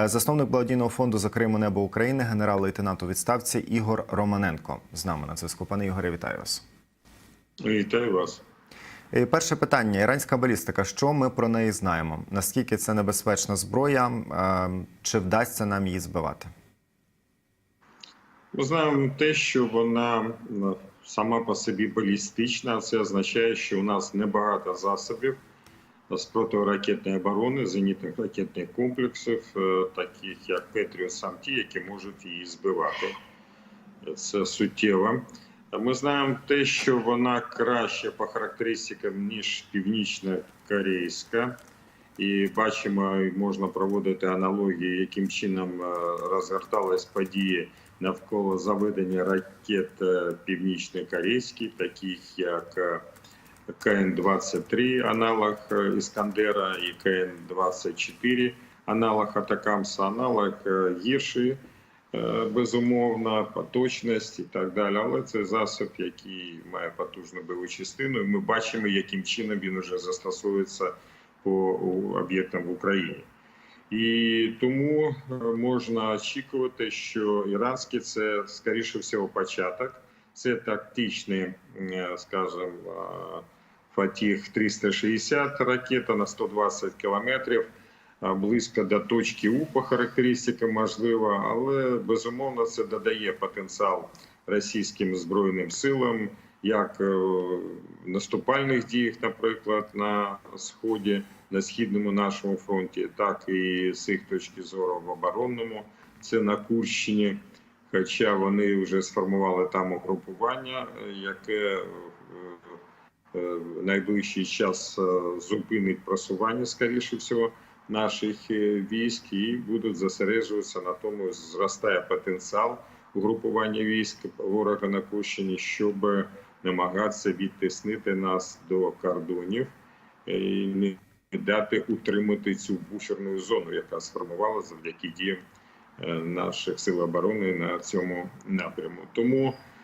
Е, Засновник благодійного фонду «Закриємо небо України, генерал-лейтенант у відставці Ігор Романенко. З нами на зв'язку. Пане Ігоре, вітаю вас. Вітаю вас. І Перше питання: іранська балістика. Що ми про неї знаємо? Наскільки це небезпечна зброя? Е, Чи вдасться нам її збивати? Ми знаємо те, що вона сама по собі балістична. Це означає, що у нас небагато засобів з протиракетної оборони, зенітних ракетних комплексів, е, таких як Петріо сам ті, які можуть її збивати. Це суттєво. Ми знаємо те, що вона краще по характеристикам, ніж північно-корейська. І бачимо, можна проводити аналогії, яким чином е, розгортались події навколо заведення ракет е, північно-корейських, таких як КН-23, аналог Іскандера, і КН-24, аналог Атакамса, аналог е, гірший, е, безумовно, поточність і так далі. Але це засіб, який має потужну бойову частину. Ми бачимо, яким чином він вже застосовується по об'єктам в Україні. І тому е, можна очікувати, що іранські це скоріше всього початок. Це тактичний, е, скажімо, е, Фатіх 360 ракета на 120 кілометрів, е, близько до точки У по характеристикам можливо, але безумовно це додає потенціал російським збройним силам, як е, в наступальних діях, наприклад, на сході, на східному нашому фронті, так і з їх точки зору в оборонному. Це на Курщині. Хоча вони вже сформували там угрупування, е, яке е, е, в найближчий час е, зупинить просування, скоріше всього, наших е, військ і будуть зосереджуватися на тому, зростає потенціал угрупування військ ворога на Курщині, щоб намагатися відтиснити нас до кордонів е, і не дати утримати цю буферну зону, яка сформувала завдяки діям е, наших сил оборони на цьому напряму. Тому Е,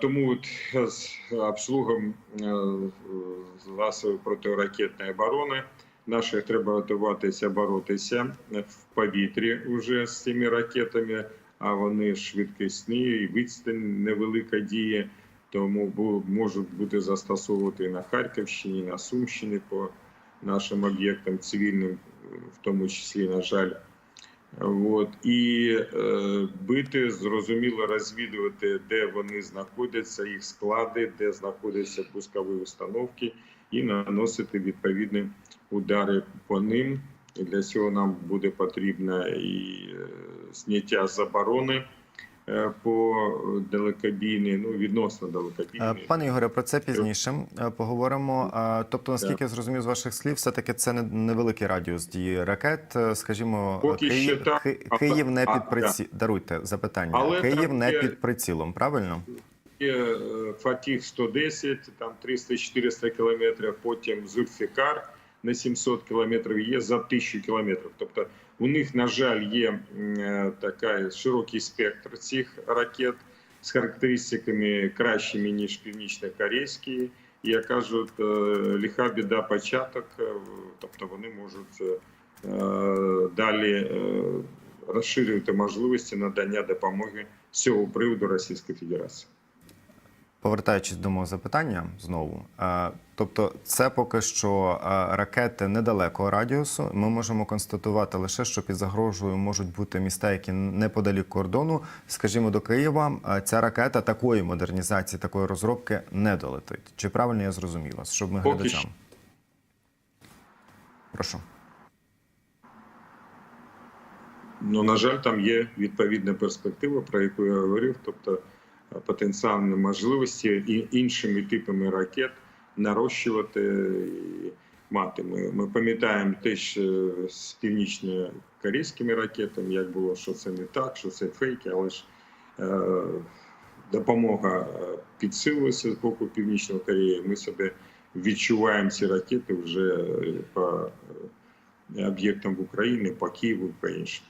Тому от з обслугом е, засобів протиракетної оборони наших треба готуватися боротися в повітрі вже з цими ракетами, а вони швидкісні і відстань невелика діє, тому можуть бути застосовувати і на Харківщині, і на Сумщині по нашим об'єктам цивільним, в тому числі, на жаль. От і е, бити, зрозуміло, розвідувати, де вони знаходяться, їх склади, де знаходяться пускові установки, і наносити відповідні удари по ним. І для цього нам буде потрібно і е, зняття заборони по далекобійній, ну відносно Е, далекобійній. Пане Ігоре, про це пізніше е, поговоримо. Е, Тобто, наскільки я зрозумів з ваших слів, все таки це не- невеликий радіус дії ракет. Е, Скажімо, Поки Київ, Ки- але- Київ не під приці... Даруйте запитання. Але Київ не є- під прицілом, правильно? Е, Фатіх 110, там 300-400 кілометрів, потім Зульфікар на 700 кілометрів, є за 1000 кілометрів. Тобто у них, на жаль, є м, е, така широкий спектр цих ракет з характеристиками кращими, ніж північно-корейські. І, як кажуть, е, лиха біда початок, е, тобто вони можуть е, далі е, розширювати можливості надання допомоги з цього приводу Російської Федерації. Повертаючись до мого запитання знову, е, тобто, це поки що е, ракети недалекого радіусу. Ми можемо констатувати лише, що під загрожею можуть бути міста, які неподалік кордону. Скажімо, до Києва е, ця ракета такої модернізації, такої розробки не долетить. Чи правильно я зрозумів вас? Щоб ми Поки глядачам. що. Прошу. Ну, на жаль, там є відповідна перспектива, про яку я говорив, тобто потенціальні можливості і іншими типами ракет нарощувати мати. Ми, ми пам'ятаємо теж е, з північно-корейськими ракетами, як було, що це не так, що це фейки, але ж е, допомога е, підсилилася з боку Північної Кореї. Ми себе відчуваємо ці ракети вже е, по об'єктам в Україні, по Києву по іншим.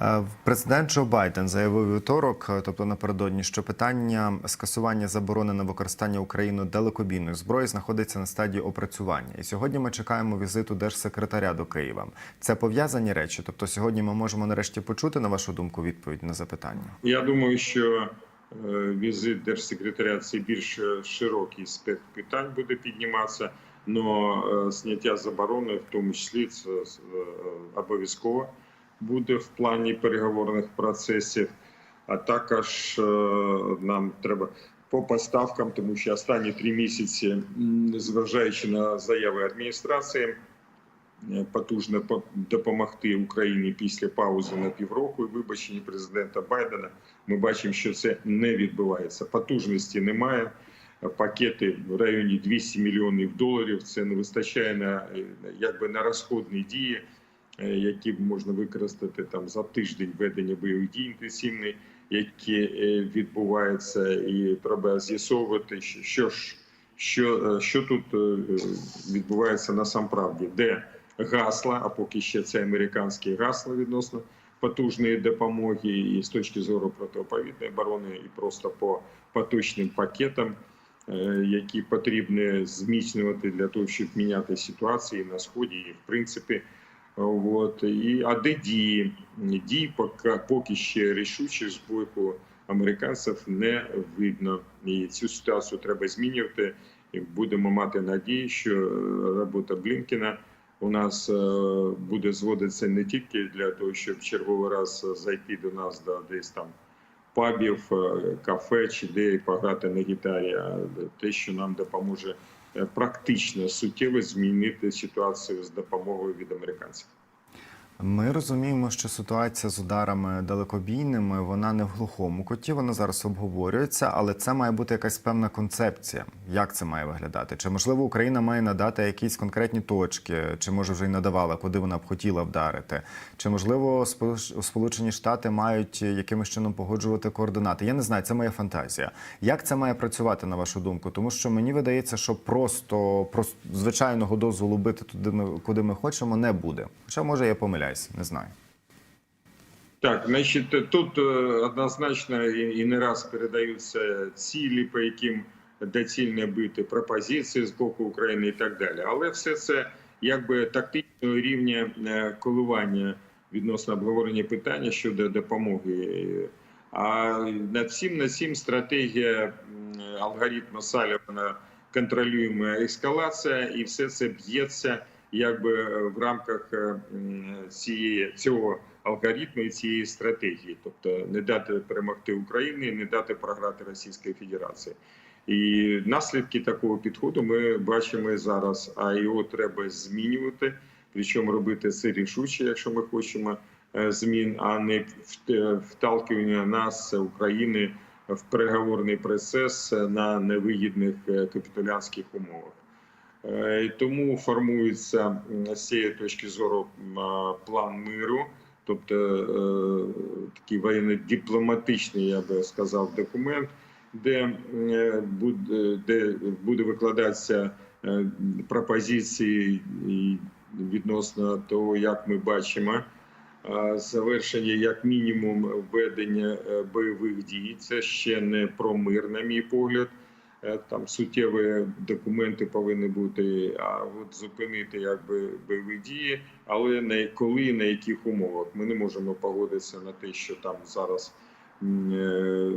Е, Президент Джо Байден заявив вівторок, е, тобто напередодні, що питання скасування заборони на використання Україною далекобійної зброї знаходиться на стадії опрацювання. І сьогодні ми чекаємо візиту держсекретаря до Києва. Це пов'язані речі. Тобто, сьогодні ми можемо нарешті почути на вашу думку відповідь на запитання. Я думаю, що е, візит держсекретаря це більш широкий спектр питань буде підніматися. але зняття заборони, в тому числі, це обов'язково буде в плані переговорних процесів. А також е, нам треба по поставкам, тому що останні три місяці, зважаючи на заяви адміністрації, е, потужно по- допомогти Україні після паузи на півроку і вибачення президента Байдена. Ми бачимо, що це не відбувається. Потужності немає. Пакети в районі 200 мільйонів доларів. Це не вистачає на е, якби на розходні дії, які можна використати там за тиждень ведення бойових дій інтенсивний, які е, відбуваються, і треба з'ясовувати, що- ж що, е, що тут е, відбувається насамправді, де гасла, а поки ще це американські гасла відносно потужної допомоги, і з точки зору протиповітної оборони, і просто по поточним пакетам, е, які потрібно зміцнювати для того, щоб міняти ситуації на сході, і в принципі. От і а де дії? Дії поки, поки ще рішучі з боку американців не видно. І цю ситуацію треба змінювати. І будемо мати надію, що робота Блінкіна у нас е, буде зводитися не тільки для того, щоб черговий раз зайти до нас до десь там пабів, е, кафе чи де пограти на гітарі, а те, що нам допоможе практично суттєво змінити ситуацію з допомогою від американців. Ми розуміємо, що ситуація з ударами далекобійними вона не в глухому коті. Вона зараз обговорюється, але це має бути якась певна концепція. Як це має виглядати? Чи можливо Україна має надати якісь конкретні точки, чи може вже й надавала, куди вона б хотіла вдарити? Чи можливо Сполуч- Сполучені Штати мають якимось чином погоджувати координати? Я не знаю, це моя фантазія. Як це має працювати на вашу думку? Тому що мені видається, що просто, просто звичайного дозволу бити туди, куди ми хочемо, не буде. Хоча може я помиляюсь, не знаю. Так, значить, тут е, однозначно і не раз передаються цілі, по яким доцільно бити пропозиції з боку України і так далі. Але все це якби тактичного рівня е, коливання відносно обговорення питання щодо допомоги. А над всім над всім стратегія алгоритму Салівана контролюємо ескалація, і все це б'ється якби в рамках е, цієї цього алгоритму і цієї стратегії, тобто не дати перемогти Україні, не дати програти Російської Федерації. І наслідки такого підходу ми бачимо зараз. А його треба змінювати. Причому робити це рішуче, якщо ми хочемо е, змін, а не вт- вталкивання нас України в переговорний процес на невигідних е, капітулянських умовах. Е, і Тому формується з цієї точки зору план миру, тобто е, такий воєнно-дипломатичний, я би сказав, документ, де е, буде, де буде викладатися пропозиції відносно того, як ми бачимо завершення як мінімум введення бойових дій. Це ще не про мир, на мій погляд. Е, Там суттєві документи повинні бути, а от зупинити якби бойові дії, але на коли на яких умовах ми не можемо погодитися на те, що там зараз е,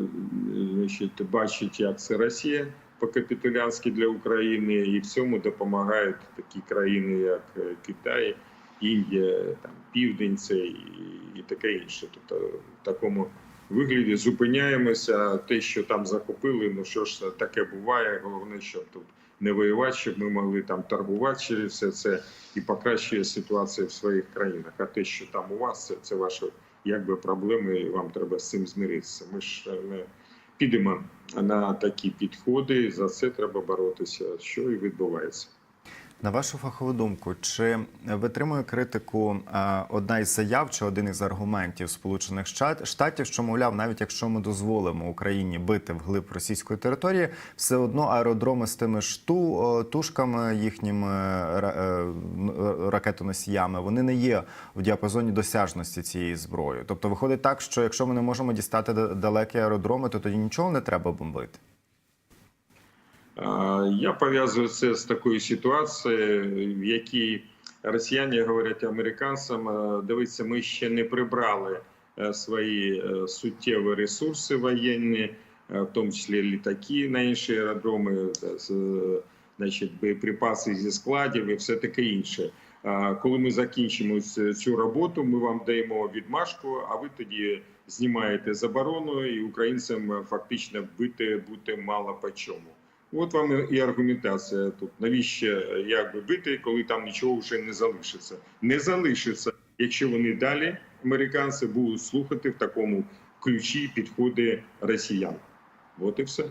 значить, бачить, як це Росія по капітулянськи для України, і в цьому допомагають такі країни, як е, Китай, Індія, там Південь, це і, таке інше. Тобто такому вигляді зупиняємося. Те, що там захопили, ну що ж таке буває. Головне, щоб тут не воювати, щоб ми могли там торгувати через все це і покращує ситуацію в своїх країнах. А те, що там у вас, це, це ваші якби проблеми, і вам треба з цим змиритися. Ми ж не підемо на такі підходи. За це треба боротися, що і відбувається. На вашу фахову думку, чи витримує критику е, одна із заяв чи один із аргументів Сполучених Штатів, що мовляв, навіть якщо ми дозволимо Україні бити вглиб російської території, все одно аеродроми з тими ж ту, е, тушками їхніми е, ракетоносіями, вони не є в діапазоні досяжності цієї зброї. Тобто виходить так, що якщо ми не можемо дістати да- далекі аеродроми, то тоді нічого не треба бомбити. Я пов'язую це з такою ситуацією, в якій росіяни говорять американцям: е, дивіться, ми ще не прибрали е, свої е, суттєві ресурси воєнні, в тому числі літаки на інші аеродроми, значить, боєприпаси зі складів і все таке інше. Коли ми закінчимо цю роботу, ми вам даємо відмашку, а ви тоді знімаєте заборону, і українцям фактично бити бути мало по чому. От вам і аргументація тут. Навіщо як бити, коли там нічого вже не залишиться? Не залишиться, якщо вони далі, американці, будуть слухати в такому ключі підходи росіян. От і все.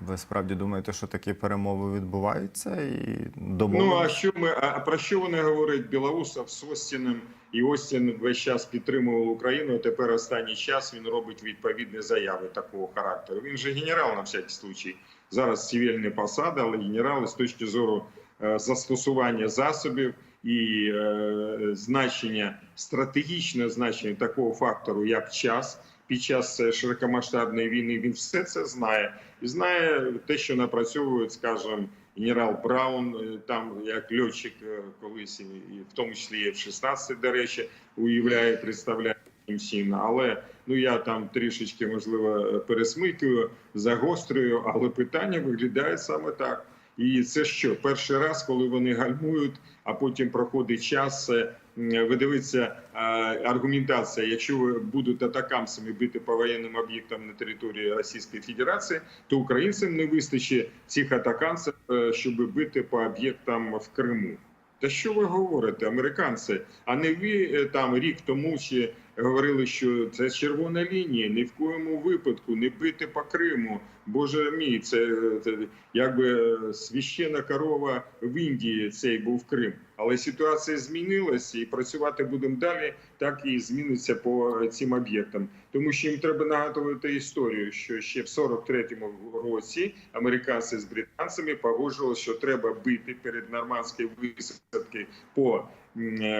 Ви справді думаєте, що такі перемови відбуваються і Ну а що ми а про що вони говорять Білоусов з Остіним? І Остін весь час підтримував Україну. а Тепер останній час він робить відповідні заяви такого характеру. Він же генерал на всякий случай. Зараз цивільні посади, але генерал з точки зору е, застосування засобів і е, значення стратегічне значення такого фактору, як час. Під час е, широкомасштабної війни він все це знає і знає те, що напрацьовують, скажімо, генерал Браун, е, там як льотчик е, колись, і в тому числі і в 16 до речі, уявляє, представляє всім. Але ну я там трішечки можливо пересмикую, загострюю, але питання виглядає саме так. І це що перший раз, коли вони гальмують, а потім проходить час. е, Ви дивіться е, аргументація. Якщо ви будете атакамцями бити по воєнним об'єктам на території Російської Федерації, то українцям не вистачить цих атакамців, е, щоб бити по об'єктам в Криму. Та що ви говорите, американці? А не ви там рік тому ще говорили, що це червона лінія, ні в коєму випадку не бити по Криму. Боже мій, це, це якби е, священа корова в Індії цей був Крим. Але ситуація змінилася, і працювати будемо далі, так і зміниться по цим об'єктам. Тому що їм треба нагадувати історію, що ще в 43-му році американці з британцями погоджували, що треба бити перед нормандською висадки по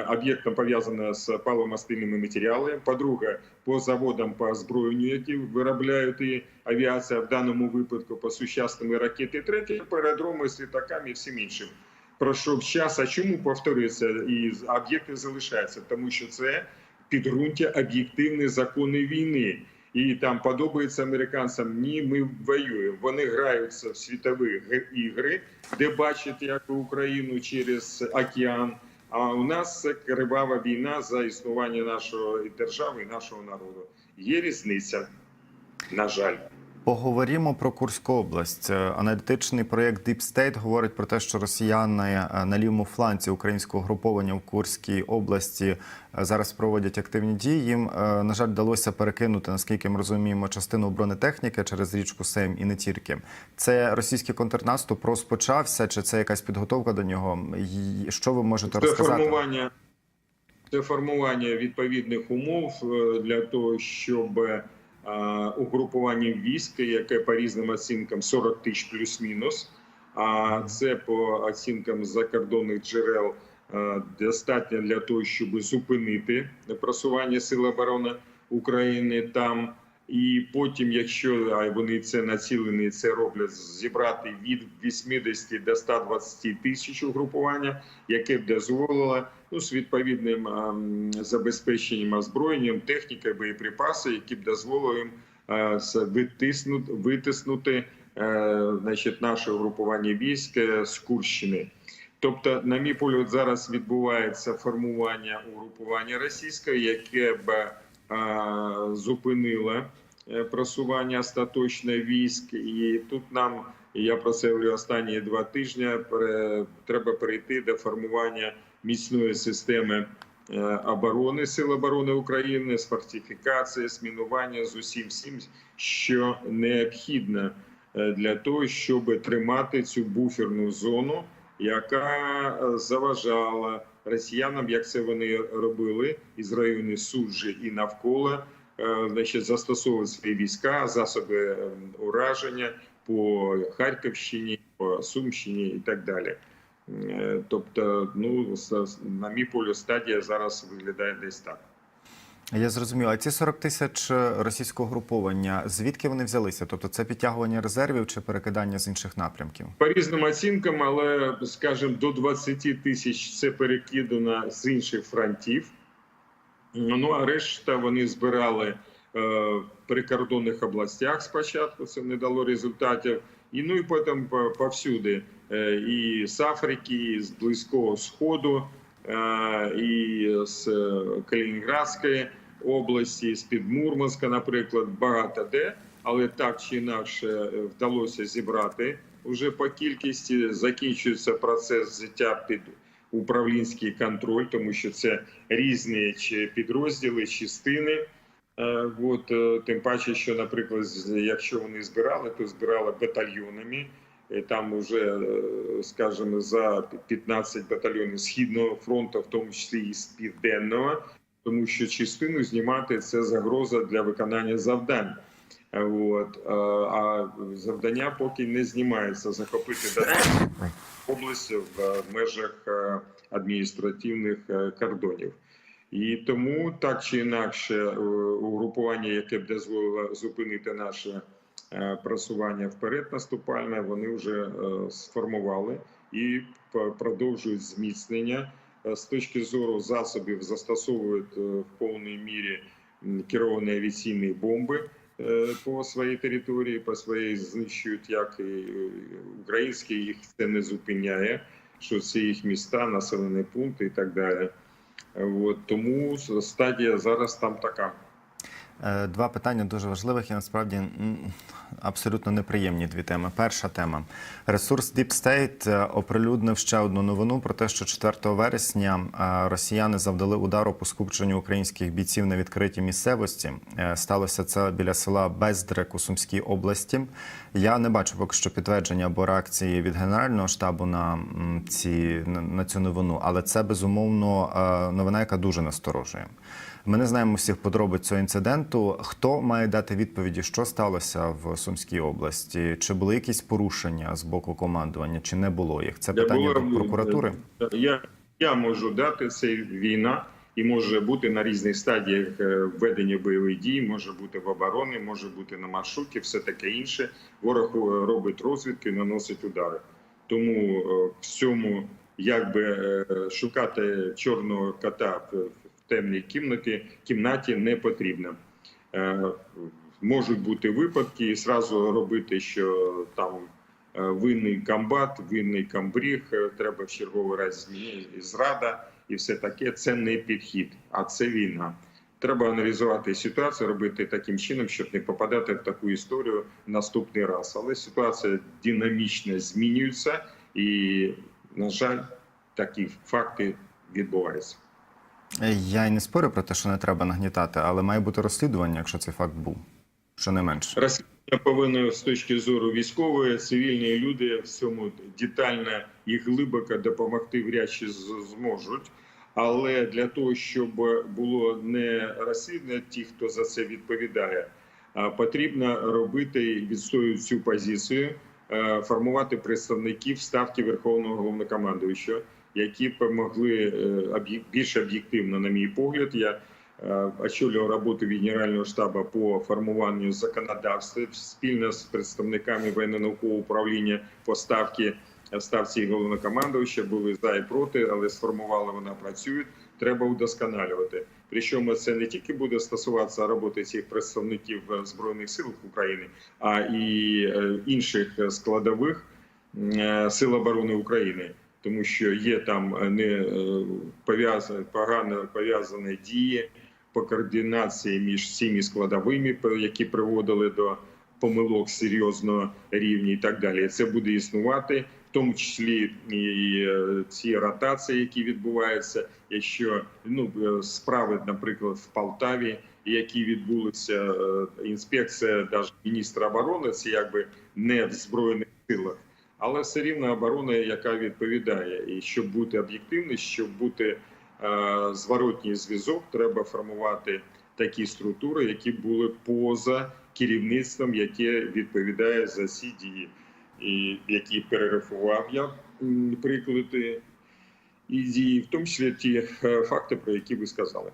об'єктам пов'язаним з паливомастильними матеріалами. По-друге, по заводам по озброєнню, які виробляють і авіація в даному випадку по сучасними ракети. Третє по аеродроми з літаками і всім іншим. Пройшов час. А чому повторюється і об'єкти залишаються? Тому що це підґрунтя об'єктивні закони війни. І там подобається американцям. Ні, ми воюємо. Вони граються в світові ігри, де бачать як Україну через океан. А у нас це кривава війна за існування нашої держави і нашого народу. Є різниця, на жаль. Поговоримо про Курську область. Е, Аналітичний проєкт Deep State говорить про те, що росіяни е, на лівому фланці українського груповання в Курській області е, зараз проводять активні дії. Їм, на жаль, вдалося перекинути, наскільки ми розуміємо, частину бронетехніки через річку Сейм і не тільки. Це російський контрнаступ розпочався, чи це якась підготовка до нього? Що ви можете Це розказати? формування, це формування відповідних умов для того, щоб е, угрупування військ, яке по різним оцінкам 40 тисяч плюс-мінус. А це по оцінкам закордонних джерел достатньо для того, щоб зупинити просування сил оборони України там. І потім, якщо вони це націлені, це роблять зібрати від 80 до 120 тисяч угрупування, яке б дозволило ну, з відповідним ем, забезпеченням озброєнням, технікою, боєприпаси, які б дозволили їм е, витиснути, витиснути е, значить, наше угрупування військ з Курщини. Тобто, на мій погляд, зараз відбувається формування угрупування російське, яке б е, зупинило е, просування остаточне військ, і тут нам я про це говорю останні два тижні. Треба перейти до формування міцної системи е, оборони сил оборони України з фортифікації, з мінування з усім всім, що необхідно для того, щоб тримати цю буферну зону яка заважала росіянам, як це вони робили із району суджі і навколо, е, значить, застосовувати свої війська, засоби ураження по Харківщині, по Сумщині і так далі. Е, Тобто, ну на мій полю стадія зараз виглядає десь так. Я зрозумів. А ці 40 тисяч російського груповання, звідки вони взялися? Тобто це підтягування резервів чи перекидання з інших напрямків? По різним оцінкам, але скажімо, до 20 тисяч це перекидано з інших фронтів. Ну а решта вони збирали е, в прикордонних областях спочатку. Це не дало результатів. І ну і потім повсюди. Е, і з Африки, і з Близького Сходу, е, і з е, Калінінградської області, з під Мурманська, наприклад, багато де. Але так чи інакше е, вдалося зібрати вже по кількості. Закінчується процес взяття під управлінський контроль, тому що це різні чи підрозділи, частини. Е, От, е, тим паче, що, наприклад, якщо вони збирали, то збирали батальйонами. І Там вже, е, скажімо, за 15 батальйонів східного фронту, в тому числі і з південного, тому що частину знімати це загроза для виконання завдань. Е, От, е, а завдання поки не знімається захопити Донецьку область в е, межах е, адміністративних е, кордонів. І тому так чи інакше е, угрупування, яке б дозволило зупинити наше е, просування вперед наступальне, вони вже е, сформували і продовжують зміцнення. Е, З точки зору засобів застосовують е, в повній мірі керовані авіаційні бомби е, по своїй території, по своїй знищують як і е, українські, їх це не зупиняє, що це їх міста, населені пункти і так далі. Е, От, тому стадія зараз там така. Е, Два питання дуже важливих і насправді абсолютно неприємні дві теми. Перша тема. Ресурс Deep State е, оприлюднив ще одну новину про те, що 4 вересня е, росіяни завдали удару по скупченню українських бійців на відкритій місцевості. Сталося це біля села Бездрик у Сумській області. Я не бачу поки що підтвердження або реакції від Генерального штабу на, ці, на, цю новину, але це безумовно новина, яка дуже насторожує. Ми не знаємо всіх подробиць цього інциденту. Хто має дати відповіді, що сталося в Сумській області? Чи були якісь порушення з боку командування, чи не було їх? Це питання до прокуратури. Я, я можу дати це війна і може бути на різних стадіях е, ведення бойових дій, може бути в обороні, може бути на маршруті, все таке інше. Ворог е, робить розвідки, наносить удари. Тому е, в цьому якби е, шукати чорного кота в темній кімнаті, кімнаті не потрібно. Е, Можуть бути випадки, і зразу робити, що там е, винний комбат, винний комбріг, е, треба в черговий раз змінити зрада і все таке. Це не підхід, а це війна. Треба аналізувати ситуацію, робити таким чином, щоб не попадати в таку історію наступний раз. Але ситуація динамічно змінюється, і, на жаль, такі факти відбуваються. Я й не спорю про те, що не треба нагнітати, але має бути розслідування, якщо цей факт був. Що не менше. Розслідування повинно з точки зору військової, цивільні люди в цьому детально і глибоко допомогти вряд чи зможуть. Але для того, щоб було не розслідування ті, хто за це відповідає, потрібно робити і відстоювати цю позицію, е, формувати представників ставки Верховного головнокомандуючого, які б могли е, більш об'єктивно, на мій погляд, я е, очолював роботу Генерального штабу по формуванню законодавства спільно з представниками воєнно-наукового управління по ставці ставці головнокомандуюча були за і проти, але сформували вона працює. Треба удосконалювати. Причому це не тільки буде стосуватися роботи цих представників е, збройних сил України, а і е, інших складових е, сил оборони України, тому що є там е, не е, пов'язані погано пов'язані дії по координації між цими складовими, які приводили до помилок серйозного рівня і так далі. Це буде існувати, в тому числі і е, ці ротації, які відбуваються. Якщо ну справи, наприклад, в Полтаві, які відбулися інспекція, навіть міністра оборони, це якби не в збройних силах. Але все рівно оборона, яка відповідає. І щоб бути об'єктивним, щоб бути е, зворотній зв'язок, треба формувати такі структури, які були поза керівництвом, яке відповідає за ці дії, і які перерахував я приклади і дії, в тому числі ті е, факти, про які ви сказали.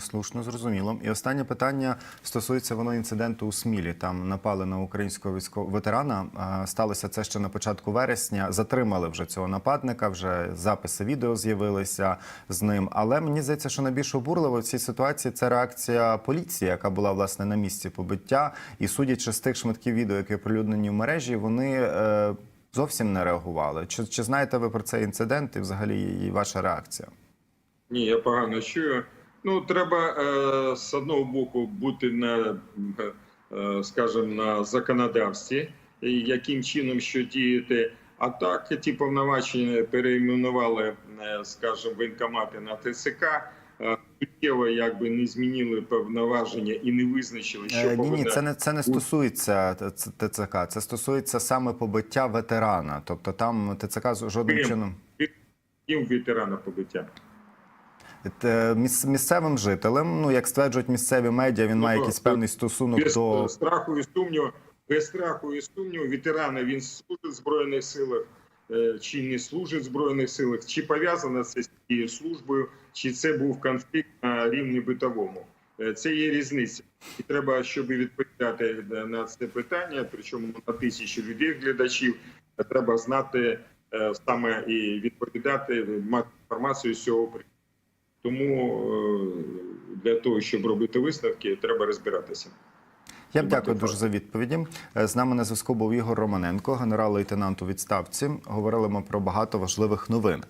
Слушно, зрозуміло. І останнє питання стосується воно інциденту у Смілі. Там напали на українського військового ветерана. Сталося це ще на початку вересня. Затримали вже цього нападника. Вже записи відео з'явилися з ним. Але мені здається, що найбільш обурливо в цій ситуації це реакція поліції, яка була власне на місці побиття. І судячи з тих шматків відео, які оприлюднені в мережі, вони. Е, Зовсім не реагували. Чи, чи знаєте ви про цей інцидент і взагалі і ваша реакція? Ні, я погано чую. Ну, треба е, з одного боку бути на, е, скажімо, на законодавстві, яким чином що діяти. А так, ті повноваження перейменували, е, скажімо, воєнкомати на ТЦК. е, Суттєво якби не змінили повноваження і не визначили, що Ні, ні, це не це не стосується ТЦК. Це стосується саме побиття ветерана. Тобто там ТЦК з- жодним чином їм ветерана побиття. Т- місцевим жителем. Ну як стверджують місцеві медіа, він Ну, має якийсь певний стосунок без до страху і сумніву, без страху і сумніву, ветерани він служить в збройних силах. е, Чи не служить в збройних силах, чи пов'язано це з цією службою, чи це був конфлікт на рівні битовому. Е, Це є різниця, і треба, щоб відповідати на це питання, причому на тисячі людей глядачів, е, треба знати е, саме і відповідати, мати інформацію з цього приводу. Тому е, для того, щоб робити висновки, треба розбиратися. Я б дякую дуже за відповіді. Е, З нами на зв'язку був Ігор Романенко, генерал-лейтенант у відставці. Говорили ми про багато важливих новин.